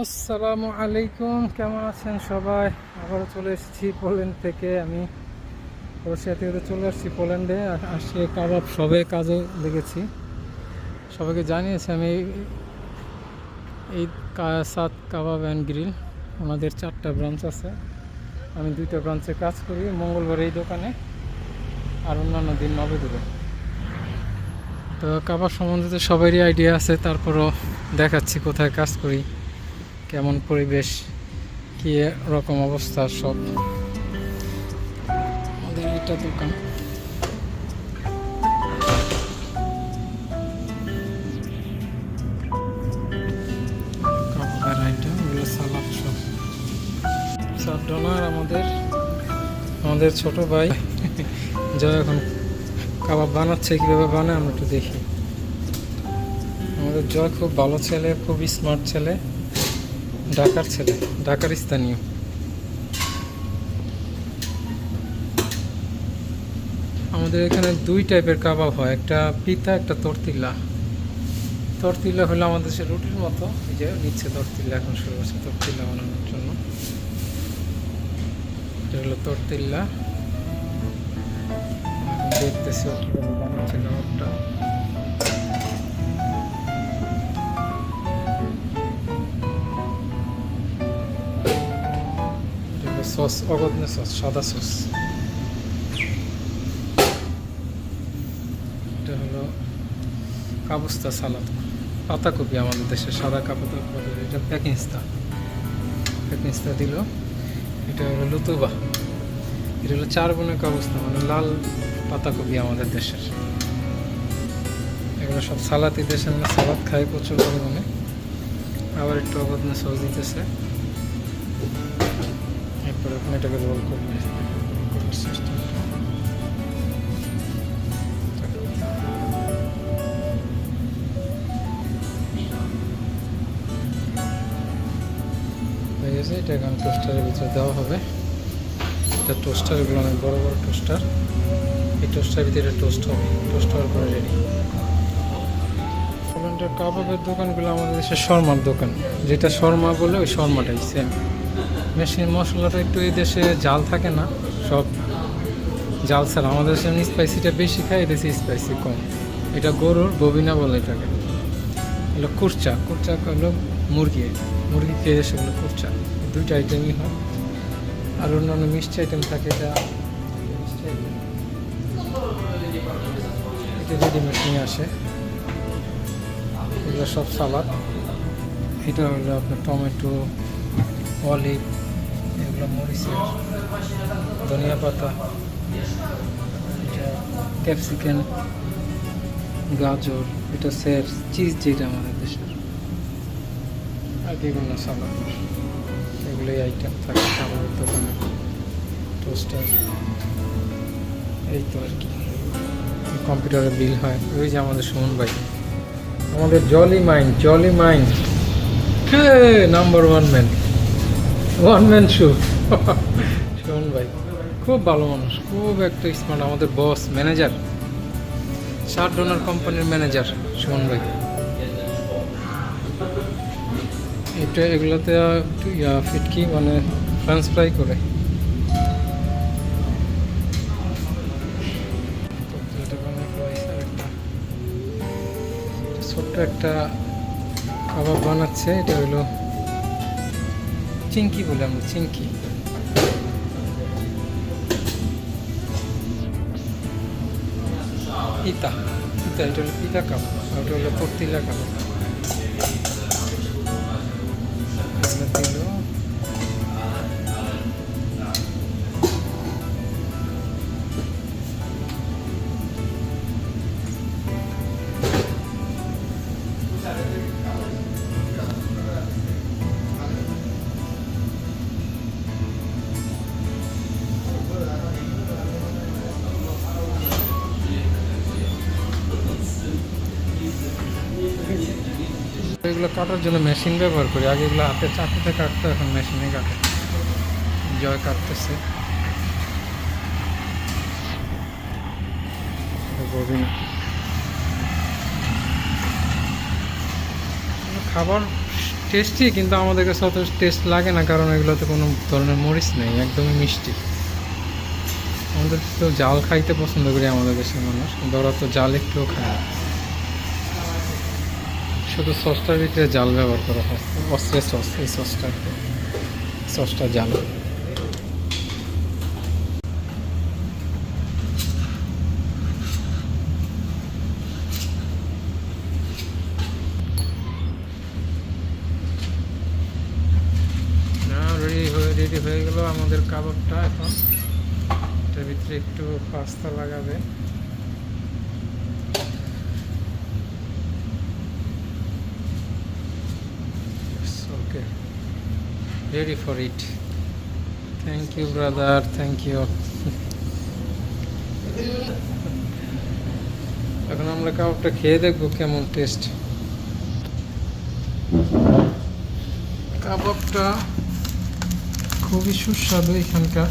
আসসালামু আলাইকুম, কেমন আছেন সবাই? আবারও চলে এসেছি পোল্যান্ড থেকে। আমি ক্রোয়েশিয়া থেকে চলে আসছি পোল্যান্ডে আসি কাবাব সবে কাজে লেগেছি। সবাইকে জানিয়েছি আমি এই- সাত কাবাব অ্যান্ড গ্রিল আমাদের চারটা ব্রাঞ্চ আছে। আমি দুইটা ব্রাঞ্চে কাজ করি, মঙ্গলবার এই দোকানে, আর অন্যান্য দিন নবেদুরে তো কাবাব সম্বন্ধে তো সবারই আইডিয়া আছে, তারপরও দেখাচ্ছি কোথায় কাজ করি। কেমন পরিবেশ, কি রকম অবস্থা সব? আমাদের এটা দোকান। আমাদের আমাদের ছোট ভাই। যা এখন কাবাব বানাচ্ছে, কীভাবে বানায় আমরা একটু দেখি। আমাদের জয় খুব ভালো ছেলে, খুব স্মার্ট ছেলে। ঢাকার ছেলে, ঢাকার স্থানীয়। আমাদের এখানে দুই টাইপের কাবাব হয়, একটা পিতা, একটা তরতিল্লা। তরতিল্লা হলো আমাদের সে রুটির মতো, এই যে নিচ্ছে তরতিল্লা, এখন শুরু হচ্ছে তরতিল্লা বানানোর জন্য। এটা হলো তরতিল্লা। দেখতেছি বানাচ্ছে কাবাবটা। সস অগত্ন সস, সাদা সস। এটা হলো কাবুস্তা সালাদ। পাতাকপি আমাদের দেশে, সাদা বলে। এটা প্যাকিংস্তা প্যাকিংস্তা দিল। এটা হলো লুতুবা। এটা হলো চার বোনের কাবুস্তা মানে লাল পাতাকপি আমাদের দেশের। এগুলো সব সালাতি দেশে আমরা সালাদ খাই প্রচুর পরিমাণে। আবার একটু অবদান সস দিতেছে। আপনি এটাকে রোল সিস্টেমটা হয়ে গেছে, এটা এখন টোস্টারের ভিতরে দেওয়া হবে। এটা টোস্টার এগুলো অনেক বড় বড় টোস্টার এই টোস্টারের ভিতরে টোস্ট হবে। টোস্ট হওয়ার পরে রেডি কাবাবের দোকানগুলো আমাদের দেশে শর্মার দোকান। যেটা শর্মা বলে ওই শর্মাটাই সেম মেশিন মশলাটা একটু এই দেশে জাল থাকে না, সব জাল ছাড়া। আমাদের দেশে স্পাইসিটা বেশি খায় এই দেশে স্পাইসি কম। এটা গরুর ববিনা বলে এটাকে। হলো কুরচা। কুরচা হলো মুরগি। মুরগি খেয়ে সেগুলো কুরচা। দুইটা আইটেমই হয়। আর অন্যান্য মিষ্টি আইটেম থাকে এটা। এটা রেডিমেড নিয়ে আসে। এগুলো সব সালাদ। এটা হলো আপনার টমেটো, অলিভ এগুলো মরিচের ধনিয়া পাতা ক্যাপসিকাম, গাজর, এটা স্যার চিজ যেটা আমাদের দেশের। আর বিভিন্ন সালাদ। এগুলোই আইটেম থাকে খাবারের দোকানে টোস্টার এই তো আর কি। কম্পিউটারে বিল হয়। ওই যে আমাদের সুমন ভাই। আমাদের jolly mind jolly mind number one man one man show Suman ভাই, খুব ভালো মানুষ, খুব একটা স্মার্ট আমাদের বস ম্যানেজার শার্ট ডোনার কোম্পানির ম্যানেজার সুমন ভাই। এটা এগুলোতে ফিটকি মানে ফ্রান্স ফ্রাই করে। ছোট্ট একটা কাবাব বানাচ্ছে, এটা হলো চিংকি বলে আমরা, চিংকি। পিতা পিতা এটা হলো পিতা কাবাব, আর ওটা হলো তর্তিলা কাবাব। এগুলো কাটার জন্য মেশিন ব্যবহার করি। আগে এগুলো হাতে চাকুতে কাটতো এখন মেশিনে কাটে। জয় কাটতেছে। খাবার টেস্টি কিন্তু আমাদের কাছে অত টেস্ট লাগে না, কারণ এগুলোতে কোনো ধরনের মরিচ নেই, একদমই মিষ্টি। আমাদের তো জাল খাইতে পছন্দ করি আমাদের দেশের মানুষ, কিন্তু ওরা তো জাল একটুও খায় না। শুধু সসটার ভিতরে জাল ব্যবহার করা হয়। অস্ত্রের সস, এই সসটা। সসটা জাল। রেডি হয়ে গেল আমাদের কাবাবটা এখন। এটার ভিতরে একটু পাস্তা লাগাবে। Okay ready for it thank you brother thank you এখন আমরা কাবাবটা খেয়ে দেখব কেমন টেস্ট কাবাবটা খুবই সুস্বাদু এখানকার।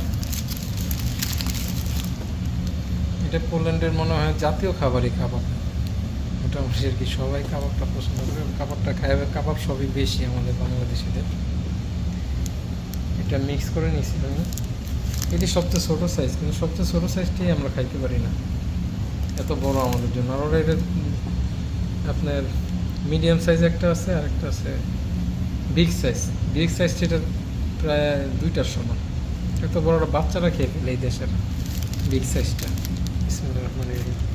এটা পোল্যান্ডের মনে হয় জাতীয় খাবারই কাবাব। মোটামুটি আর কি সবাই কাবাবটা পছন্দ করে? কাবাবটা খায় কাবাব সবই বেশি আমাদের বাংলাদেশিদের। এটা মিক্স করে নিয়েছি আমি। এটি সবচেয়ে ছোটো সাইজ কিন্তু সবচেয়ে ছোটো সাইজটাই আমরা খাইতে পারি না। এত বড় আমাদের জন্য। আর ওরা এটা আপনার মিডিয়াম সাইজ একটা আছে, আর একটা আছে বিগ সাইজ বিগ সাইজটা এটা প্রায় দুইটার সমান। এত বড় বাচ্চারা খেয়ে ফেলে এই দেশের বিগ সাইজটা বিসমিল্লাহির রহমানির রহিম।